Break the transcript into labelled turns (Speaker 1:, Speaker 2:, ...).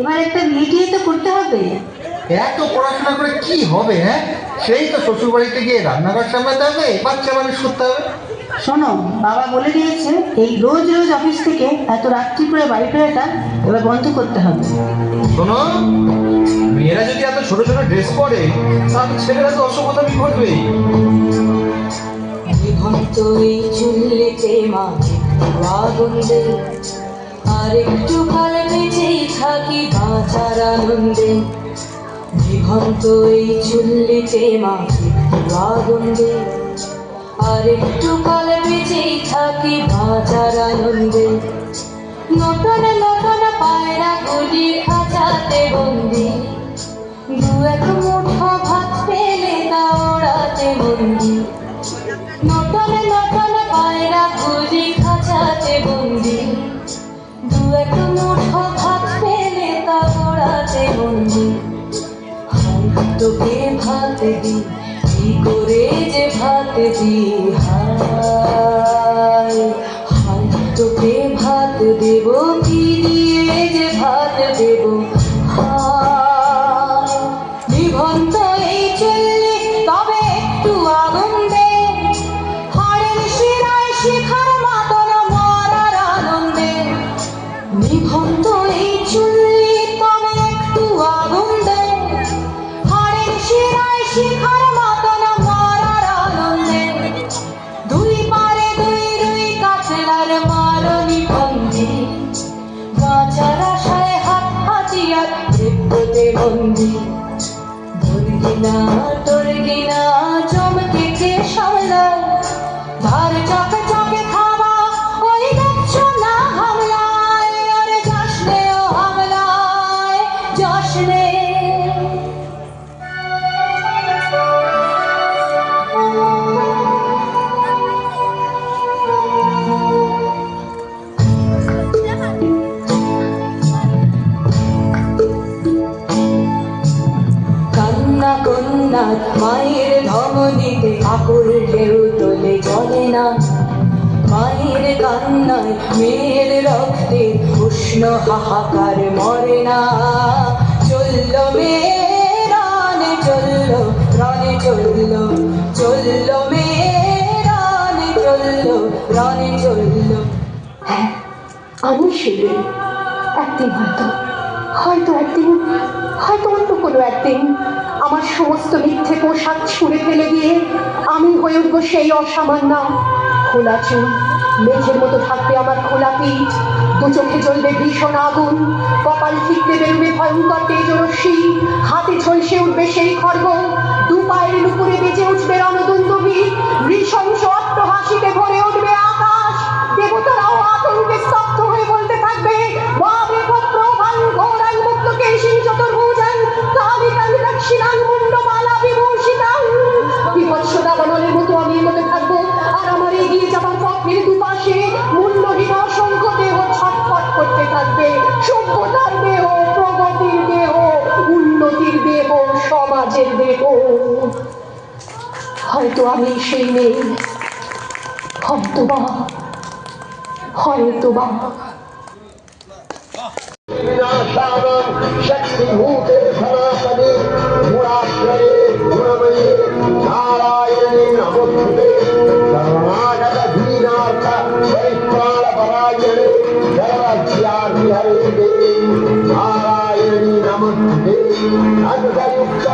Speaker 1: এবার একটা বিয়ে টিয়ে তো করতে হবে।
Speaker 2: এত পড়াশোনা করে কি হবে হ্যাঁ? সেই তো শ্বশুর বাড়িতে গিয়ে রান্নাঘর সামলাতে হবে বাচ্চা মানুষ করতে হবে।
Speaker 1: শোনো বাবা বলে দিয়েছে এই রোজ রোজ অফিস থেকে এত রাত্রি করে বাড়ি ফেরাটা এবার বন্ধ করতে হবে।
Speaker 2: শোনো মেয়েরা যদি এত ছোট ছোট ড্রেস পরে তাহলে ছেলেরা তো অসভ্যতামি করবেই
Speaker 3: জীবন্ত এই চুল্লিতে মাঝে আগুন আর একটু কাল বেঁচেই থাকি বাঁচার আনন্দে। জীবন্ত এই চুল্লিতে মাঝে আগুন দে। আর একটু কাল বেঁচেই থাকি বাঁচার আনন্দে। নটন নটন পায়রা গুলি খাঁচাতে বন্দি। দু এক মুঠো ভাত পেলে তা ওড়াতে বন্দি। নটন নটন এক মুঠো ভাত পেলে তা তোকে ভাত দি কি করে যে ভাত দি দুর্গিনা দুর্গিনা চমকে কান্না কন্যা, মায়ের ধমনীতে আকুল ঢেউ তোলে জলে না মায়ের কান্নায় মেয়ের রক্তে উষ্ণ হাহাকার মরে না। চলল মেয়ে রানে চলল রানে চলল চলল মেয়ে রানে চলল রানে চলল।
Speaker 4: হ্যাঁ আমি শিউরে একদিন হয়তো হয়তো একদিন, হয়তো অন্য কোনো একদিন আমার সমস্ত মিথ্যে পোশাক ছুঁড়ে ফেলে দিয়ে আমি হয়ে উঠবো সেই অসামান্য খোলা চুল। মেঘের মতো থাকবে আমার খোলা পিঠ। দু চোখে জ্বলবে ভীষণ আগুন। কপাল ফিরতে বেরোবে ভয়ঙ্কর তেজরশ্মি। হাতে ঝলসে উঠবে সেই খর্গ। দু পায়ের উপরে বেঁচে উঠবে রণদুন্দবী হয়তো আমি সেই নেই হয়তো বা হয়তো বা
Speaker 5: विनाशानं शक्तिभूते सनातने गुणाश्रये गुणमये नारायणे नमोस्तुते कर्णाटकधीनार्थ परित्राणपरायणे सर्वस्यार्थिहरे देवे नारायणी नमस्ते अनुदयुक्त